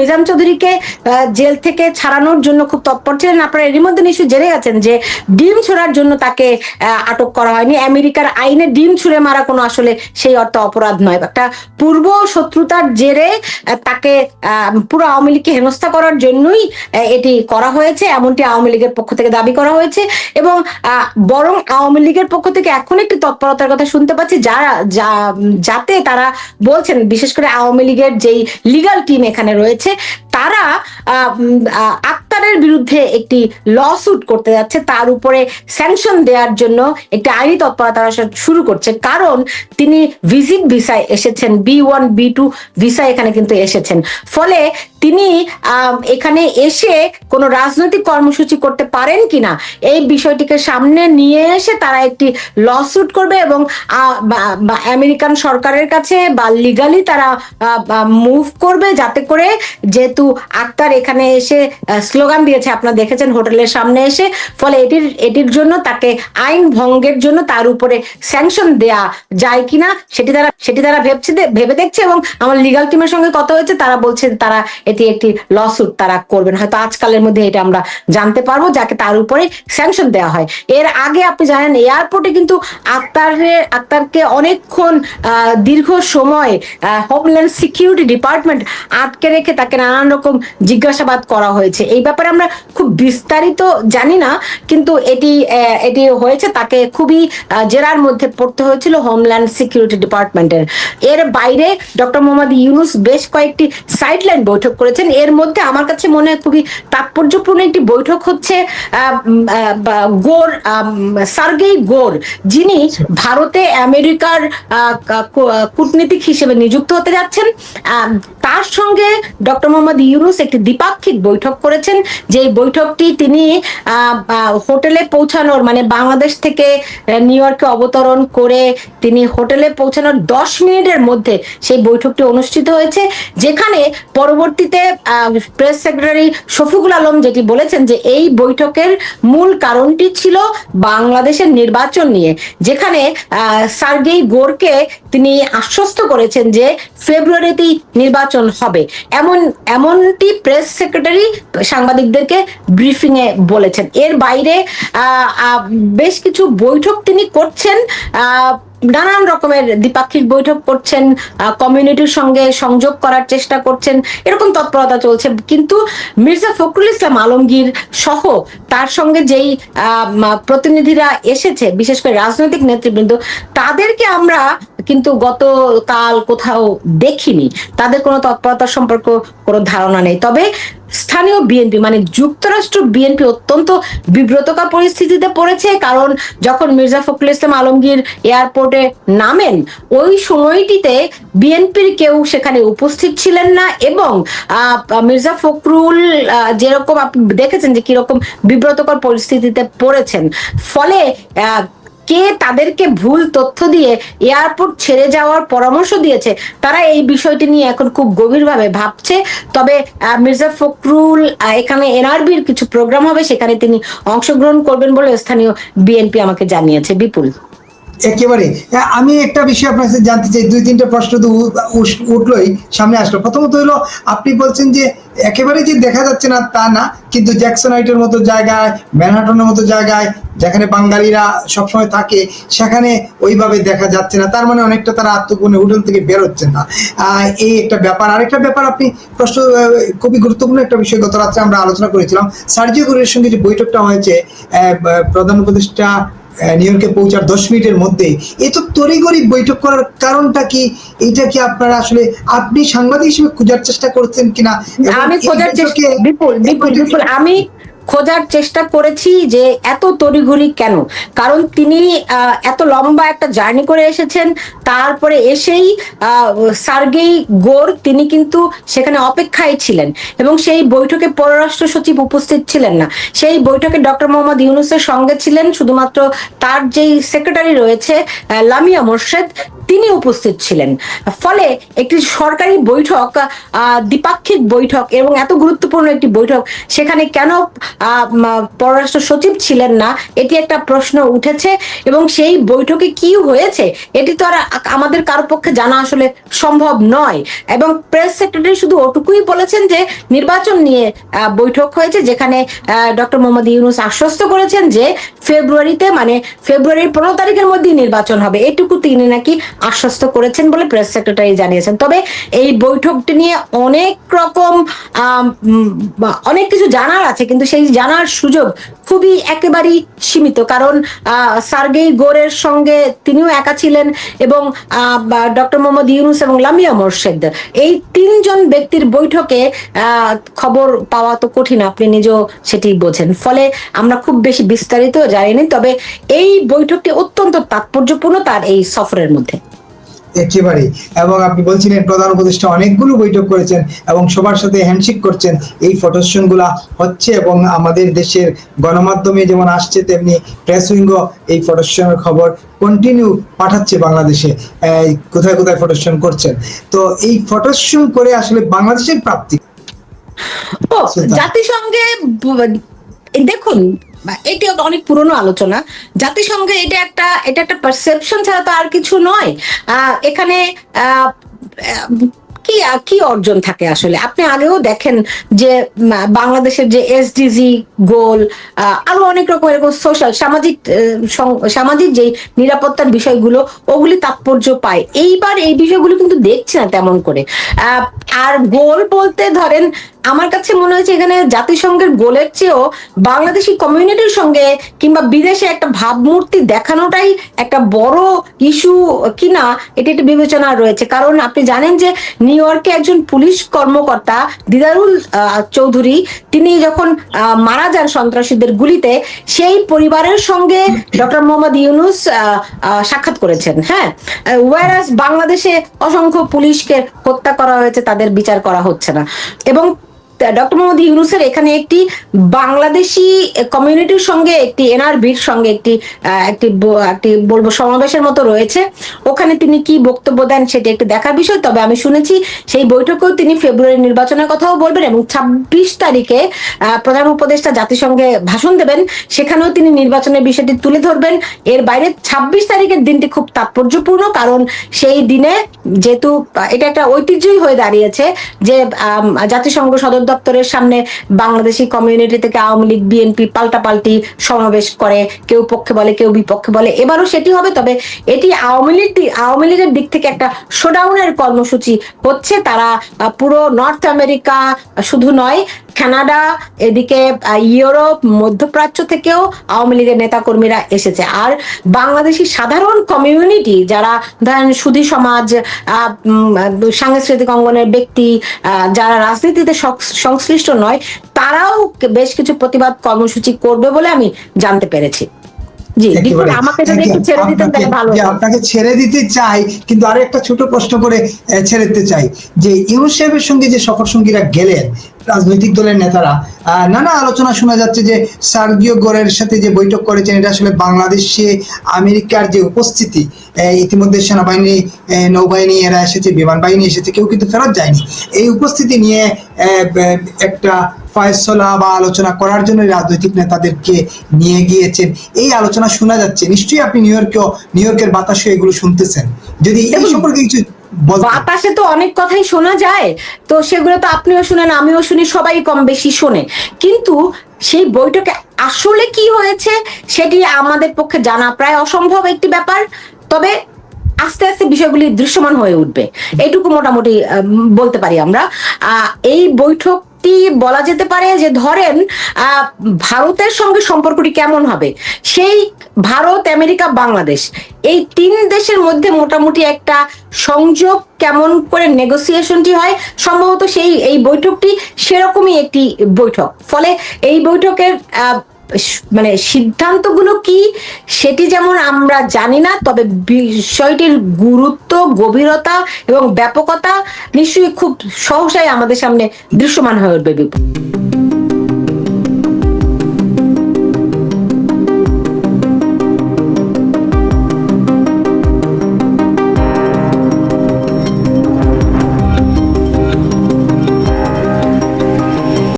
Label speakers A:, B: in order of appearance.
A: নিজাম চৌধুরীকে জেল থেকে ছাড়ানোর জন্য খুব তৎপর ছিলেন। আপনারা এরই মধ্যে নিশ্চয়ই জেনে গেছেন যে ডিম ছোড়ার জন্য তাকে আটক করা হয়নি। আমেরিকার আইনে ডিম ছুঁড়ে মারা কোনো আসলে সেই অর্থ অপরাধ নয়। একটা পূর্ব শত্রুতার জেরে তাকে পুরো আওয়ামী লীগকে হেনস্থা করার জন্যই এটি করা হয়েছে। এমনটি আওয়ামী লীগের পক্ষ থেকে দাবি করা হয়েছে এবং বরং আওয়ামী লীগের পক্ষ থেকে এখন একটি তৎপরতার কথা শুনতে পাচ্ছি। যারা যাতে তারা বলছেন, বিশেষ করে আওয়ামী লীগের যেই লিগাল টিম এখানে রয়েছে তারা আহ, আক্তারের বিরুদ্ধে একটি লসুট করতে যাচ্ছে। তার উপরে স্যাংশন দেওয়ার জন্য একটি আইনি তৎপরতা তারা শুরু করছে। কারণ তিনি ভিজিট ভিসায় এসেছেন বি ওয়ান বি টু ভিসায় এখানে কিন্তু এসেছেন। ফলে তিনি এখানে এসে কোনো রাজনৈতিক কর্মসূচি করতে পারেন কিনা এই বিষয়টিকে সামনে নিয়ে এসে তারা একটি লসুট করবে এবং আমেরিকান সরকারের কাছে বা লিগালি তারা মুভ করবে যাতে করে যেহেতু আক্তার এখানে এসে স্লোগান দিয়েছে, আপনারা দেখেছেন হোটেলের সামনে এসে, ফলে এটির এটির জন্য তাকে আইন ভঙ্গের জন্য তার উপরে স্যাংশন দেয়া যায় কিনা, সেটি তারা সেটি তারা ভেবছে, ভেবে দেখছে এবং আমার লিগাল টিমের সঙ্গে কথা হয়েছে, তারা বলছে তারা এটি একটি লসুট তারা করবেন। হয়তো আজকালের মধ্যে এটা আমরা জানতে পারব, যাকে তার উপরে স্যাংশন দেওয়া হয়। এর আগে আপনি জানেন এয়ারপোর্টে কিন্তু আক্তারের আক্তারকে অনেকক্ষণ দীর্ঘ সময় হোমল্যান্ড সিকিউরিটি ডিপার্টমেন্ট আটকে রেখে তাকে নানান রকম জিজ্ঞাসাবাদ করা হয়েছে। এই ব্যাপারে আমরা খুব বিস্তারিত জানি না, কিন্তু এটি এটি হয়েছে, তাকে খুবই জেরার মধ্যে পড়তে হয়েছিল হোমল্যান্ড সিকিউরিটি ডিপার্টমেন্টের এর বাইরে ডক্টর মোহাম্মদ ইউনুস বেশ কয়েকটি সাইডলাইন বৈঠক করেছেন। এর মধ্যে আমার কাছে মনে হয় খুবই তাৎপর্যপূর্ণ একটি বৈঠক হচ্ছে গোর সার্গেই গোর, যিনি ভারতে আমেরিকার কূটনীতিক হিসেবে নিযুক্ত হতে যাচ্ছেন। তার সঙ্গে ডক্টর মোহাম্মদ ইউনুস একটি দ্বিপাক্ষিক বৈঠক করেছেন। যে বৈঠকটি তিনি হোটেলে পৌঁছানোর মানে বাংলাদেশ থেকে নিউ ইয়র্কে অবতরণ করে তিনি হোটেলে পৌঁছানোর দশ মিনিটের মধ্যে সেই বৈঠকটি অনুষ্ঠিত হয়েছে, যেখানে পরবর্তীতে প্রেস সেক্রেটারি শফিকুল আলম যেটি বলেছেন যে এই বৈঠকের মূল কারণটি ছিল বাংলাদেশের নির্বাচন নিয়ে, যেখানে সার্গেই গোরকে তিনি আশ্বস্ত করেছেন যে ফেব্রুয়ারিতেই নির্বাচন হবে। এমন, এমনটি প্রেস সেক্রেটারি সাংবাদিকদেরকে ব্রিফিং এ বলেছেন। এর বাইরে বেশ কিছু বৈঠক তিনি করছেন। নানান রকমের দ্বিপাক্ষিক বৈঠক করছেন কমিউনিটির সঙ্গে সংযোগ করার চেষ্টা করছেন, এরকম তৎপরতা চলছে। কিন্তু মির্জা ফখরুল ইসলাম আলমগীর সহ তার সঙ্গে যেই প্রতিনিধিরা এসেছে, বিশেষ করে রাজনৈতিক নেতৃবৃন্দ, তাদেরকে আমরা কিন্তু গতকাল কোথাও দেখিনি। তাদের কোনো তৎপরতা সম্পর্ক কোনো ধারণা নেই। তবে স্থানীয় বিএনপি মানে যুক্তরাষ্ট্র বিএনপি অত্যন্ত বিব্রতকর পরিস্থিতিতে পড়েছে, কারণ যখন মির্জা ফখরুল ইসলাম আলমগীর এয়ারপোর্টে নামেন, ওই সময়টিতে বিএনপির কেউ সেখানে উপস্থিত ছিলেন না এবং মির্জা ফখরুল যেরকম আপনি দেখেছেন যে কীরকম বিব্রতকর পরিস্থিতিতে পড়েছেন। ফলে কে তাদেরকে ভুল তথ্য দিয়ে এয়ারপোর্ট ছেড়ে যাওয়ার পরামর্শ দিয়েছে, তারা এই বিষয়টি নিয়ে এখন খুব গভীরভাবে ভাবছে। তবে মির্জা ফখরুল এখানে এনআরবির কিছু প্রোগ্রাম হবে, সেখানে তিনি অংশগ্রহণ করবেন বলে স্থানীয় বিএনপি আমাকে জানিয়েছে। বিপুল।
B: একেবারে। হ্যাঁ, আমি একটা বিষয় আপনার কাছে জানতে চাই দুই তিনটা প্রশ্ন তো উঠলোই সামনে আসলো। প্রথমত হলো আপনি বলছেন যে একেবারে যে দেখা যাচ্ছে না তা না কিন্তু জ্যাকসন হাইটের মতো জায়গায় ম্যানহাটনের মতো জায়গায় যেখানে বাঙালিরা সবসময় থাকে সেখানে ওইভাবে দেখা যাচ্ছে না। তার মানে অনেকটা তারা আত্মগুণে হোটেল থেকে বেরোচ্ছেন না। এই একটা ব্যাপার। আরেকটা ব্যাপার আপনি প্রশ্ন খুবই গুরুত্বপূর্ণ একটা বিষয় গত রাত্রে আমরা আলোচনা করেছিলাম। সার্জিও গুরের সঙ্গে যে বৈঠকটা হয়েছে প্রধান উপদেষ্টা নিউ ইয়র্কে পৌঁছার দশ মিনিটের মধ্যে। এ তো তড়িগড়ি বৈঠক করার কারণটা কি? এটা কি আপনারা আসলে আপনি সাংবাদিক হিসেবে খোঁজার চেষ্টা করছেন কিনা?
A: আমি খোঁজার চেষ্টা বিপুল বিপুল বিপুল। আমি খোঁজার চেষ্টা করেছি যে এত তড়িঘড়ি কেন? কারণ তিনি এত লম্বা একটা জার্নি করে এসেছেন, তারপরে এসেই সার্গেই গোর তিনি কিন্তু সেখানে অপেক্ষায় ছিলেন এবং সেই বৈঠকে পররাষ্ট্র সচিব উপস্থিত ছিলেন না। সেই বৈঠকে ডক্টর মোহাম্মদ ইউনুসের সঙ্গে ছিলেন শুধুমাত্র তার যেই সেক্রেটারি রয়েছে লামিয়া মোর্শেদ তিনি উপস্থিত ছিলেন। ফলে একটি সরকারি বৈঠক দ্বিপাক্ষিক বৈঠক এবং এত গুরুত্বপূর্ণ একটি বৈঠক, সেখানে কেন পররাষ্ট্র সচিব ছিলেন না, এটি একটা প্রশ্ন উঠেছে এবং সেই বৈঠকে কি হয়েছে, এটি তো আর আমাদের কারও পক্ষে জানা আসলে সম্ভব নয়। এবং প্রেস সেক্রেটারি শুধু ওটুকুই বলেছেন যে, নির্বাচন নিয়ে বৈঠক হয়েছে যেখানে ডক্টর মোহাম্মদ ইউনুস আশ্বস্ত করেছেন যে, ফেব্রুয়ারিতে মানে ফেব্রুয়ারির পনেরো তারিখের মধ্যেই নির্বাচন হবে। এটুকু তিনি নাকি আশ্বস্ত করেছেন বলে প্রেস সেক্রেটারি জানিয়েছেন। তবে এই বৈঠকটি নিয়ে অনেক রকম অনেক কিছু জানার আছে, কিন্তু সেই জানার সুযোগ খুবই একেবারেই সীমিত। কারণ সার্গেই গোরের সঙ্গে তিনিও একা ছিলেন এবং ডক্টর মোহাম্মদ ইউনুস এবং লামিয়া মোর্শেদ। এই তিনজন ব্যক্তির বৈঠকে খবর পাওয়া তো কঠিন, আপনি নিজেও সেটি বোঝেন। ফলে আমরা খুব বেশি বিস্তারিত জানিনি, তবে এই বৈঠকটি অত্যন্ত তাৎপর্যপূর্ণ তার এই সফরের মধ্যে।
B: একেবারেই এবং আপনি বলছিলেন প্রধান উপদেষ্টা অনেকগুলো বৈঠক করেছেন এবং সবার সাথে হ্যান্ডশেক করছেন। এই ফটোসেশনগুলা হচ্ছে এবং আমাদের দেশের গণমাধ্যমে যেমন আসছে তেমনি প্রেস উইঙ্গও এই ফটোসেশনের খবর কন্টিনিউ পাঠাচ্ছে বাংলাদেশে। কোথায় কোথায় ফটোসেশন করছেন? তো এই ফটোসেশন করে আসলে বাংলাদেশের প্রাপ্তি?
A: জাতিসংঘে দেখুন এটি অনেক পুরনো আলোচনা। জাতিসংঘে এটা একটা এটা একটা পারসেপশন ছাড়া তো আর কিছু নয়। এখানে কি কি অর্জন থাকে আসলে? আপনি আগেও দেখেন যে বাংলাদেশের যে এসডিজি গোল আরও অনেক রকম এরকম সোশ্যাল সামাজিক সামাজিক যে নিরাপত্তার বিষয়গুলো, ওগুলি তাৎপর্য পায়। এইবার এই বিষয়গুলো কিন্তু দেখছি না তেমন করে। আর গোল বলতে ধরেন আমার কাছে মনে হয়েছে এখানে জাতিসংঘের গোলের চেয়েও বাংলাদেশি কমিউনিটির সঙ্গে কিংবা বিদেশে একটা ভাবমূর্তি দেখানোটাই একটা বড় ইস্যু কিনা, এটি একটা বিবেচনা রয়েছে। কারণ আপনি জানেন যে নিউ ইয়র্কে একজন পুলিশ কর্মকর্তা দিদারুল চৌধুরী, তিনি যখন মারা যান সন্ত্রাসীদের গুলিতে, সেই পরিবারের সঙ্গে ডক্টর মোহাম্মদ ইউনুস সাক্ষাৎ করেছেন। হ্যাঁ ওয়ারাস বাংলাদেশে অসংখ্য পুলিশকে হত্যা করা হয়েছে, তাদের বিচার করা হচ্ছে না। এবং ডক্টর মোহাম্মদ ইউনুসের এখানে একটি বাংলাদেশি কমিউনিটির সঙ্গে একটি এনআরবির সঙ্গে একটি একটি একটি বলব সমাবেশের মতো রয়েছে। ওখানে তিনি কি বক্তব্য দেন সেটি একটি দেখার বিষয়, তবে আমি শুনেছি সেই বৈঠকেও তিনি ফেব্রুয়ারি নির্বাচনের কথাও বলবেন এবং ছাব্বিশ তারিখে প্রধান উপদেষ্টা জাতিসংঘে ভাষণ দেবেন। সেখানেও তিনি নির্বাচনের বিষয়টি তুলে ধরবেন। এর বাইরে ছাব্বিশ তারিখের দিনটি খুব তাৎপর্যপূর্ণ কারণ সেই দিনে যেহেতু এটা একটা ঐতিহ্যই হয়ে দাঁড়িয়েছে যে জাতিসংঘ সদর দপ্তরের সামনে বাংলাদেশি কমিউনিটি থেকে আওয়ামী লীগ, বিএনপি পাল্টাপাল্টি সমাবেশ করে। কেউ পক্ষে বলে, কেউ বিপক্ষে বলে। এবারও সেটি হবে, তবে এটি আওয়ামী লীগ আওয়ামী লীগের দিক থেকে একটা শোডাউনের কর্মসূচি হচ্ছে। তারা পুরো নর্থ আমেরিকা শুধু নয় কানাডা, এদিকে ইউরোপ, মধ্যপ্রাচ্য থেকেও আওয়ামী লীগের নেতাকর্মীরা এসেছে। আর বাংলাদেশি সাধারণ কমিউনিটি যারা ধরেন সুধী সমাজ সাংস্কৃতিক অঙ্গনের ব্যক্তি যারা রাজনীতিতে সংশ্লিষ্ট নয়, তারাও বেশ কিছু প্রতিবাদ কর্মসূচি করবে বলে আমি জানতে পেরেছি। জি আমাকে যদি একটু ছেড়ে দিতেন তাহলে
B: আপনাকে-
A: ভালো
B: আপনাকে ছেড়ে দিতে চাই কিন্তু আরও একটা ছোট প্রশ্ন করে ছেড়ে দিতে চাই। যে ইউনুস সাহেবের সঙ্গে যে সফর সঙ্গীরা গেলেন রাজনৈতিক দলের নেতারা নানা আলোচনা শোনা যাচ্ছে যে সার্গিও গোরের সাথে যে বৈঠক করেছেন এটা আসলে বাংলাদেশে আমেরিকার যে উপস্থিতি ইতিমধ্যে সেনাবাহিনী নৌবাহিনী এরা এসেছে বিমান বাহিনী এসেছে কেউ কিন্তু ফেরত যায়নি। এই উপস্থিতি নিয়ে আহ, একটা ফয়সলা বা আলোচনা করার জন্য রাজনৈতিক নেতাদেরকে নিয়ে গিয়েছেন। এই আলোচনা শোনা যাচ্ছে। নিশ্চয়ই আপনি নিউ ইয়র্কেও নিউ ইয়র্কের বাতাসে এগুলো শুনতেছেন। যদি এই সম্পর্কে কিছু
A: বাতাসে তো অনেক কথাই শোনা যায়। তো সেগুলো তো আপনিও শুনেন আমিও শুনি সবাই কম বেশি শোনে। কিন্তু সেই বৈঠকে আসলে কি হয়েছে সেটি আমাদের পক্ষে জানা প্রায় অসম্ভব একটি ব্যাপার। তবে আস্তে আস্তে বিষয়গুলি দৃশ্যমান হয়ে উঠবে। এইটুকু মোটামুটি বলতে পারি আমরা। এই এই বৈঠকটি বলা যেতে পারে যে ধরেন ভারতের সঙ্গে সম্পর্কটি কেমন হবে? সেই ভারত, আমেরিকা, বাংলাদেশ, এই তিন দেশের মধ্যে মোটামুটি একটা সংযোগ কেমন করে নেগোসিয়েশনটি হয়? সম্ভবত সেই, এই বৈঠকটি সেরকমই একটি বৈঠক। ফলে এই বৈঠকের মানে সিদ্ধান্তগুলো কি? সেটি যেমন আমরা জানি না, তবে বিষয়টির গুরুত্ব, গভীরতা এবং ব্যাপকতা নিশ্চয়ই খুব সহসায় আমাদের সামনে দৃশ্যমান হয়ে উঠবে বিপুল